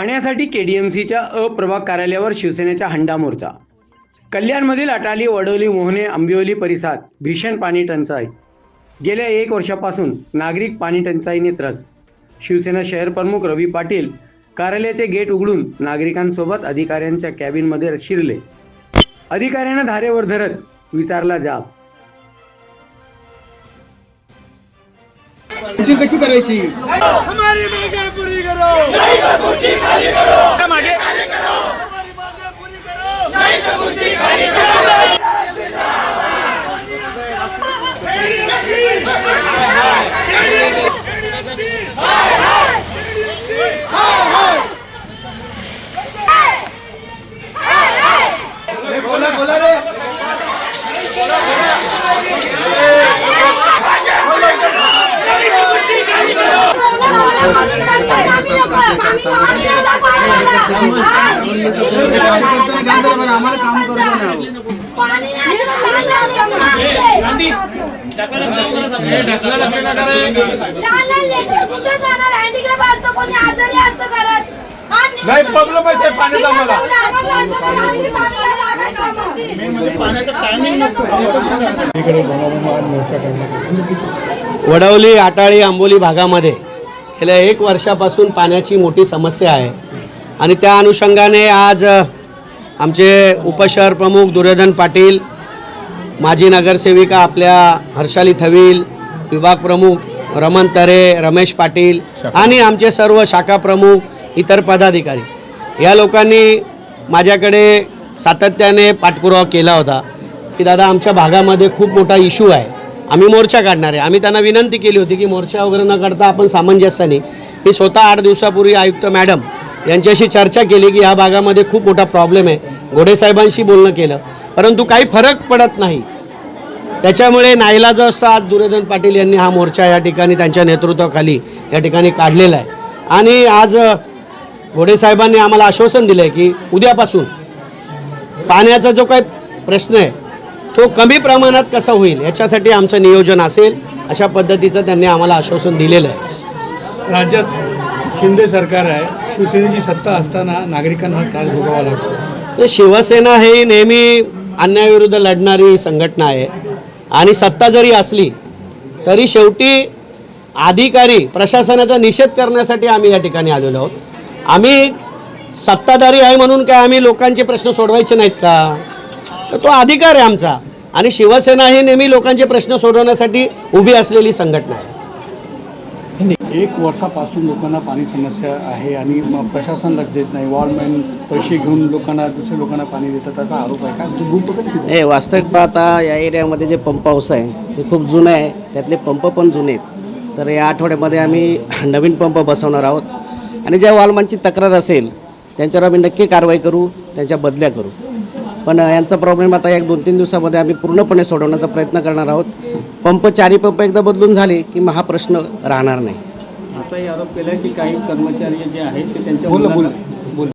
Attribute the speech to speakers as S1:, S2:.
S1: ठाण्यासाठी केडीएमसीच्या अप्रभाग कार्यालयावर शिवसेनेचा हंडा मोर्चा. कल्याणमधील अटाली वडोली मोहने आंबिवली परिसरात भीषण पाणी टंचाई. गेल्या एक वर्षापासून नागरिक पाणी टंचाईने त्रस्त. शिवसेना शहर प्रमुख रवी पाटील कार्यालयाचे गेट उघडून नागरिकांसोबत अधिकाऱ्यांच्या कॅबिनमध्ये शिरले. अधिकाऱ्यांना धारेवर धरत विचारला जाब.
S2: शूटिंग कशी करायची?
S3: हमारी मांगे पूरी करो नहीं तो कुर्सी खाली करो मांगे हमारी मांगे पूरी करो नहीं तो कुर्सी खाली करो
S2: बोला बोला रे कार्यकर्त्यांना घाण झालं, पण आम्हाला काम करू नाही, problem आहे ते पाण्याचा आम्हाला.
S4: वडवली आटाळी आंबोली भागामध्ये गेल्या एक वर्षापासून पाण्याची मोठी समस्या आहे आणि त्या अनुषंगाने आज आमचे उपशहर प्रमुख दुर्योधन पाटील माजी नगरसेविका आपल्या हर्षाली थविल विभाग प्रमुख रमण तरे रमेश पाटील आणि आमचे सर्व शाखा प्रमुख इतर पदाधिकारी. या लोकांनी माझ्याकडे सातत्याने पाठपुरावा केला होता की दादा आमच्या भागामध्ये खूप मोठा इश्यू आहे. आम्ही मोर्चा काढणार आहे. आम्ही त्यांना विनंती केली होती की मोर्चा वगैरे न करता आपण सामंजस्याने मी स्वतः आठ दिवसापूर्वी आयुक्त मॅडम यांच्याशी चर्चा केली की ह्या भागामध्ये खूप मोठा प्रॉब्लेम आहे. घोडेसाहेबांशी बोलणं केलं. परंतु काही फरक पडत नाही. त्याच्यामुळे नाईला जो असतो आज दुर्योधन पाटील यांनी हा मोर्चा या ठिकाणी त्यांच्या नेतृत्वाखाली या ठिकाणी काढलेला आहे. आणि आज घोडेसाहेबांनी आम्हाला आश्वासन दिलं आहे की उद्यापासून पाण्याचा जो काही प्रश्न आहे तो कमी प्रमाणात कसा होईल याच्यासाठी आमचं नियोजन असेल अशा पद्धतीचं त्यांनी आम्हाला आश्वासन दिलेलं आहे.
S5: राज्यात शिंदे सरकार आहे. शिवसेनेची सत्ता असताना नागरिकांना हा त्रास भोगावा लागतो.
S4: तर शिवसेना ही नेहमी अन्यायाविरुद्ध लढणारी संघटना आहे. आणि सत्ता जरी असली तरी शेवटी अधिकारी प्रशासनाचा निषेध करण्यासाठी आम्ही या ठिकाणी आलेलो आहोत. आम्ही सत्ताधारी आहे म्हणून काय आम्ही लोकांचे प्रश्न सोडवायचे नाहीत का? तर तो अधिकार आहे आमचा. आणि शिवसेना ही नेहमी लोकांचे प्रश्न सोडवण्यासाठी उभी असलेली संघटना आहे.
S5: एक वर्षापासून लोकांना पाणी समस्या आहे आणि मग प्रशासन लक्ष देत नाही. वॉलमॅन पैसे घेऊन लोकांना दुसऱ्या लोकांना पाणी देतात असा आरोप आहे. का
S4: हे वास्तविक पाहता या एरियामध्ये जे पंप हाऊस आहे ते खूप जुनं आहे. त्यातले पंप पण जुने आहेत. तर या आठवड्यामध्ये आम्ही नवीन पंप बसवणार आहोत. आणि ज्या वालमांची तक्रार असेल त्यांच्यावर आम्ही नक्की कारवाई करू त्यांच्या बदल्या करू. पण यांचा प्रॉब्लेम आता एक दोन तीन दिवसामध्ये आम्ही पूर्णपणे सोडवण्याचा प्रयत्न करणार आहोत. पंप चारी पंप एकदा बदलून झाले की मग हा प्रश्न राहणार नाही.
S6: असाही आरोप केला की काही कर्मचारी जे आहेत ते त्यांच्या
S5: बोला बोला. बोल.